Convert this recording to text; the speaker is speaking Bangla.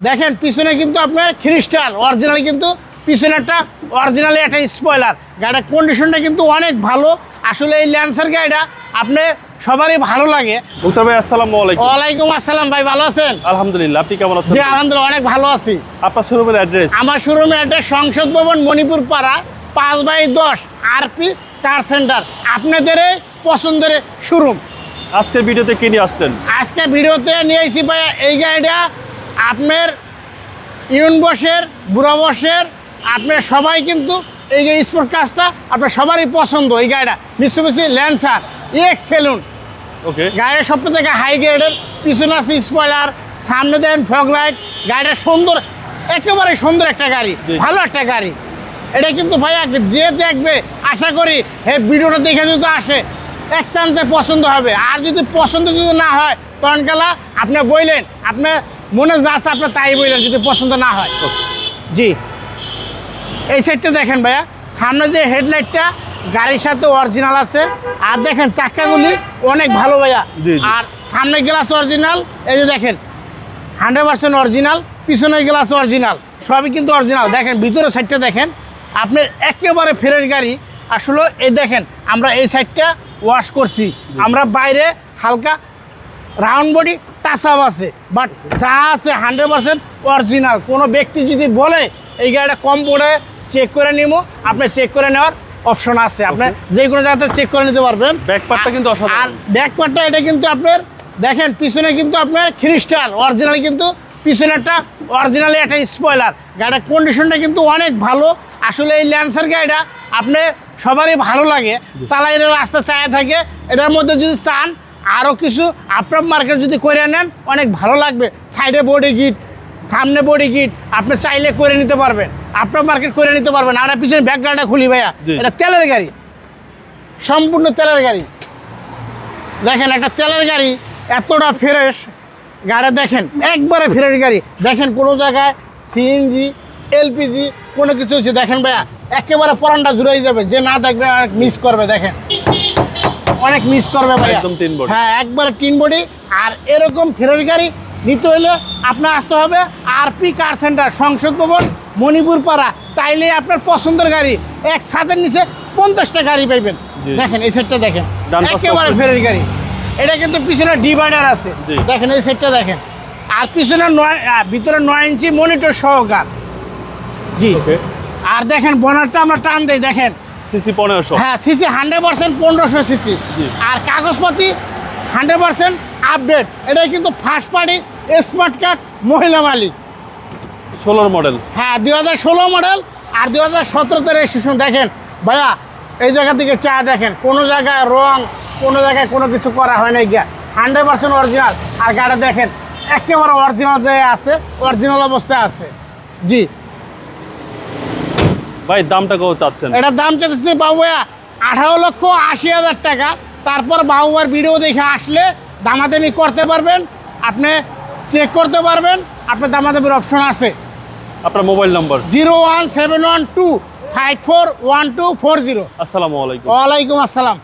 দেখেন পিছনে কিন্তু আপনার খ্রিস্টাল অরিজিনাল কিন্তু পিছনে একটা অরিজিনালি একটা স্পয়লার গাড়ির কন্ডিশনটা কিন্তু অনেক ভালো। আসলে এই ল্যান্সার গাড়িটা আপনি সবারই ভালো লাগে। মুক্তার ভাই আসসালামু আলাইকুম। ওয়ালাইকুম আসসালাম ভাই ভালো আছেন? আলহামদুলিল্লাহ আপনি কেমন আছেন? জি আলহামদুলিল্লাহ অনেক ভালো আছি। আপনার শোরুমের অ্যাড্রেস আমার শোরুমে একটা সংসদ ভবন মণিপুর পাড়া পাঁচ বাই দশ আরপি কার সেন্টার আপনাদের পছন্দের শোরুম আজকের ভিডিওতে কি নিয়ে আসলেন? আজকে ভিডিওতে নিয়ে এসেছি ভাই এই গাড়িটা আপনার ইউন বসের বুড়া বসের আপনার সবাই কিন্তু এই যে স্পোর্ট কাজটা আপনার সবারই পছন্দ এই গাড়িটা। মিশ্রমিশি ল্যান্সার এক্স সেলুন। ওকে গাড়ির সব থেকে হাই গ্রেডের পিছনে আছে স্পয়লার সামনে দেন ফগ লাইট গাড়িটা সুন্দর একেবারে সুন্দর একটা গাড়ি ভালো একটা গাড়ি। এটা কিন্তু ভাইয়া যে দেখবে আশা করি হে ভিডিওটা দেখে যদি আসে এক চান্সে পছন্দ হবে। আর যদি পছন্দ যদি না হয় তখন গেলা আপনি বললেন আপনি মনে যা আছে আপনি তাই বললেন যদি পছন্দ না হয়। জি। এই সাইডটা দেখেন ভাইয়া সামনে যে হেডলাইটটা গাড়ির সাথে অরিজিনাল আছে। আর দেখেন চাক্কাগুলি অনেক ভালো ভাইয়া। আর সামনে গ্লাস অরিজিনাল এই যে দেখেন হান্ড্রেড পার্সেন্ট অরিজিনাল পিছনের গ্লাস অরিজিনাল সবই কিন্তু অরিজিনাল দেখেন ভিতরে সাইডটা দেখেন আপনার একেবারে ফ্রেশ গাড়ি। আসলে এই দেখেন আমরা এই সাইডটা ওয়াশ করছি। আমরা বাইরে হালকা রাউন্ড বডি টাচ আপ আছে বাট যা আছে হান্ড্রেড পার্সেন্ট অরিজিনাল কোনো ব্যক্তি যদি বলে এই গাড়িটা কম পড়ে চেক করে নিব আপনি চেক করে নেওয়ার অপশন আছে। আপনি যে কোনো জায়গাতে চেক করে নিতে পারবেন। ব্যাক পার্টটা কিন্তু আর অসাধারণ। ব্যাক পার্টটা এটা কিন্তু আপনার দেখেন পিছনে কিন্তু আপনার খ্রিস্টাল অরিজিনাল কিন্তু পিছনে একটা অরিজিনালি একটা স্পয়লার গাড়ির কন্ডিশনটা কিন্তু অনেক ভালো। আসলে এই ল্যান্সার গাড়িটা আপনি সবারই ভালো লাগে। চালাইলে রাস্তা চায়া থাকে। এটার মধ্যে যদি চান আরও কিছু আপনার মার্কেট যদি করে নেন অনেক ভালো লাগবে। সাইডে বডি গিট সামনে বডি গিট আপনি চাইলে করে নিতে পারবেন। আপনার মার্কেট করে নিতে পারবেন। আমরা পিছনে ব্যাকগ্রাউন্ডটা খুলি ভাইয়া। এটা তেলের গাড়ি। সম্পূর্ণ তেলের গাড়ি। দেখেন একটা তেলের গাড়ি এতটা ফ্রেশ গাড়ি দেখেন একবারে ফ্রেশ গাড়ি। দেখেন কোনো জায়গায় সিএনজি এলপিজি কোনো কিছু হচ্ছে দেখেন ভাইয়া একেবারে পরানটা জুড়াই যাবে। যে না দেখবে মিস করবে। দেখেন। অনেক মিস করবে ভাইয়া। একদম tin body। হ্যাঁ একবারে টিন বডি আর এরকম ফ্রেশ গাড়ি নিতে হলে আপনার আসতে হবে আরপি কার সেন্টার সংসদ ভবন মণিপুর পাড়া। তাইলে আপনার পছন্দের গাড়ি এক ছাদের নিচে পঞ্চাশটা গাড়ি পাইবেন। দেখেন এই সেটটা দেখেন। একেবারে ফেরারি গাড়ি। এটা কিন্তু পিছনে ডিভাইডার আছে। দেখেন এই সেটটা দেখেন। আর পিছনে নয় ভিতরে নয় ইঞ্চি মনিটর সহকার। জি। আর দেখেন বনারটা আমরা টান দেই দেখেন। সিসি পনেরোশো? হ্যাঁ সিসি হান্ড্রেড পার্সেন্ট পনেরোশো সিসি। আর কাগজপাতি হান্ড্রেড পার্সেন্ট আপডেট এটা কিন্তু ফার্স্ট পার্টি স্মার্ট কার্ড মহিলা মালিক। ষোলোর মডেল হ্যাঁ দুই হাজার ষোলো মডেল আর দুই হাজার সতেরোতে রেজিস্ট্রেশন দেখেন ভাইয়া এই জায়গা থেকে চা দেখেন কোনো জায়গায় রং কোনো জায়গায় কোনো কিছু করা হয় না গিয়া। হান্ড্রেড পার্সেন্ট অরিজিনাল আর গাড়ি দেখেন একেবারে অরিজিনাল যে আছে অরিজিনাল অবস্থায় আছে। জি ভাই দামটা কত চাচ্ছেন? এটার দাম চাচ্ছি বাবুয়া আঠারো লক্ষ আশি হাজার টাকা। তারপর বাবুয়ার ভিডিও দেখে আসলে দামাদামি করতে পারবেন আপনি চেক করতে পারবেন আপনার দামাদামির অপশন আছে। আপনার mobile number zero one seven one two five four one two four zero. আসসালামু আলাইকুম। ওয়ালাইকুম আসসালাম।